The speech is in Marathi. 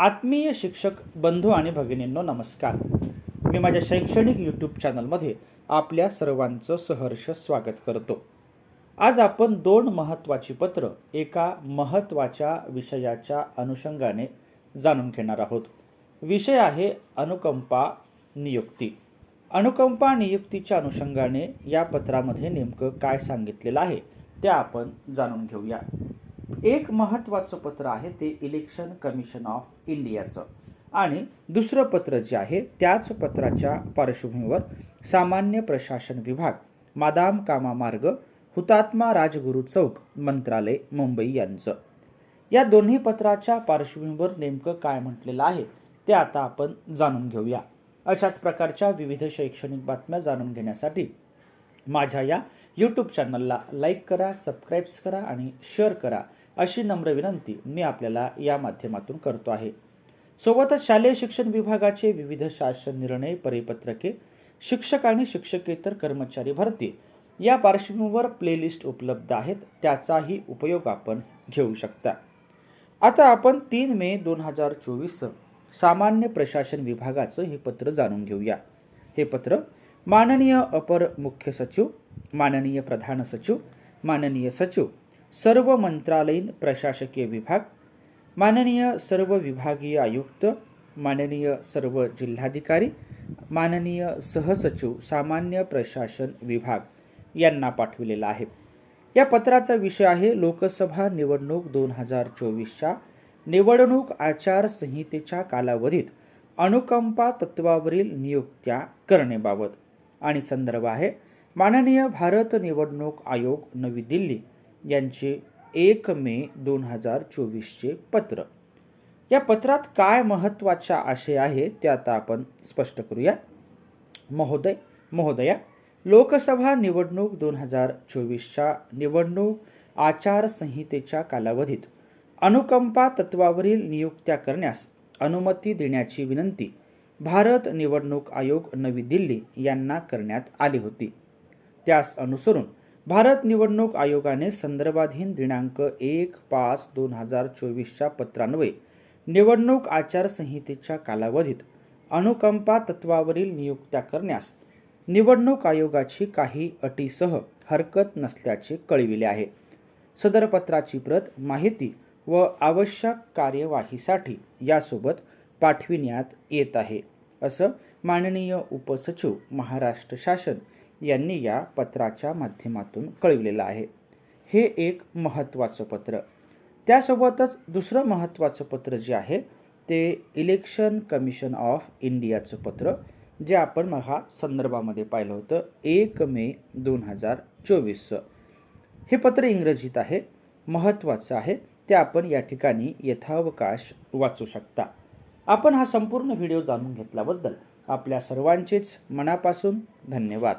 आत्मीय शिक्षक बंधू आणि भगिनींनो नमस्कार. मी माझ्या शैक्षणिक यूट्यूब चॅनलमध्ये आपल्या सर्वांचं सहर्ष स्वागत करतो. आज आपण दोन महत्त्वाची पत्र एका महत्त्वाच्या विषयाच्या अनुषंगाने जाणून घेणार आहोत. विषय आहे अनुकंपा नियुक्ती. अनुकंपा नियुक्तीच्या अनुषंगाने या पत्रामध्ये नेमकं काय सांगितलेलं आहे ते आपण जाणून घेऊया. एक महत्त्वाचं पत्र आहे ते इलेक्शन कमिशन ऑफ इंडियाचं आणि दुसरं पत्र जे आहे त्याच पत्राच्या पार्श्वभूमीवर सामान्य प्रशासन विभाग मादाम कामा मार्ग हुतात्मा राजगुरू चौक मंत्रालय मुंबई यांचं. या दोन्ही पत्राच्या पार्श्वभूमीवर नेमकं काय म्हटलेलं आहे ते आता आपण जाणून घेऊया. अशाच प्रकारच्या विविध शैक्षणिक बातम्या जाणून घेण्यासाठी माझ्या या यूट्यूब चॅनलला लाईक करा सबस्क्राईब्स करा आणि शेअर करा अशी नम्र विनंती मी आपल्याला या माध्यमातून करतो आहे. सोबतच शालेय शिक्षण विभागाचे विविध शासन निर्णय परिपत्रके शिक्षक आणि शिक्षकेतर कर्मचारी भरती या पार्श्वभूमीवर प्लेलिस्ट उपलब्ध आहेत त्याचाही उपयोग आपण घेऊ शकता. आता आपण तीन मे दोन हजार चोवीस सामान्य प्रशासन विभागाचं हे पत्र जाणून घेऊया. हे पत्र माननीय अपर मुख्य सचिव माननीय प्रधान सचिव माननीय सचिव सर्व मंत्रालयीन प्रशासकीय विभाग माननीय सर्व विभागीय आयुक्त माननीय सर्व जिल्हाधिकारी माननीय सहसचिव सामान्य प्रशासन विभाग यांना पाठविलेला आहे. या पत्राचा विषय आहे लोकसभा निवडणूक दोन हजार चोवीसच्या निवडणूक आचारसंहितेच्या कालावधीत अनुकंपा तत्वावरील नियुक्त्या करण्याबाबत. आणि संदर्भ आहे. माननीय भारत निवडणूक आयोग नवी दिल्ली यांचे एक मे दोन हजार चोवीसचे पत्र. या पत्रात काय महत्त्वाचा आशय आहे ते आता आपण स्पष्ट करूया. महोदय महोदया लोकसभा निवडणूक दोन हजार चोवीसच्या निवडणूक आचारसंहितेच्या कालावधीत अनुकंपा तत्वावरील नियुक्त्या करण्यास अनुमती देण्याची विनंती भारत निवडणूक आयोग नवी दिल्ली यांना करण्यात आली होती. त्यास अनुसरून भारत निवडणूक आयोगाने संदर्भाधीन दिनांक एक पाच दोन हजार चोवीसच्या पत्रान्वये निवडणूक आचारसंहितेच्या कालावधीत अनुकंपा तत्वावरील नियुक्त्या करण्यास निवडणूक आयोगाची काही अटीसह हरकत नसल्याचे कळविले आहे. सदर पत्राची प्रत माहिती व आवश्यक कार्यवाहीसाठी यासोबत पाठविण्यात येत आहे. असं माननीय उपसचिव महाराष्ट्र शासन यांनी या पत्राच्या माध्यमातून कळविलेलं आहे. हे एक महत्त्वाचं पत्र. त्यासोबतच दुसरं महत्त्वाचं पत्र जे आहे ते इलेक्शन कमिशन ऑफ इंडियाचं पत्र जे आपण महा संदर्भामध्ये पाहिलं होतं एक मे दोन हजार चोवीसचं हे पत्र इंग्रजीत आहे महत्त्वाचं आहे ते आपण या ठिकाणी यथावकाश वाचू शकता. आपण हा संपूर्ण व्हिडिओ जाणून घेतल्याबद्दल आपल्या सर्वांचेच मनापासून धन्यवाद.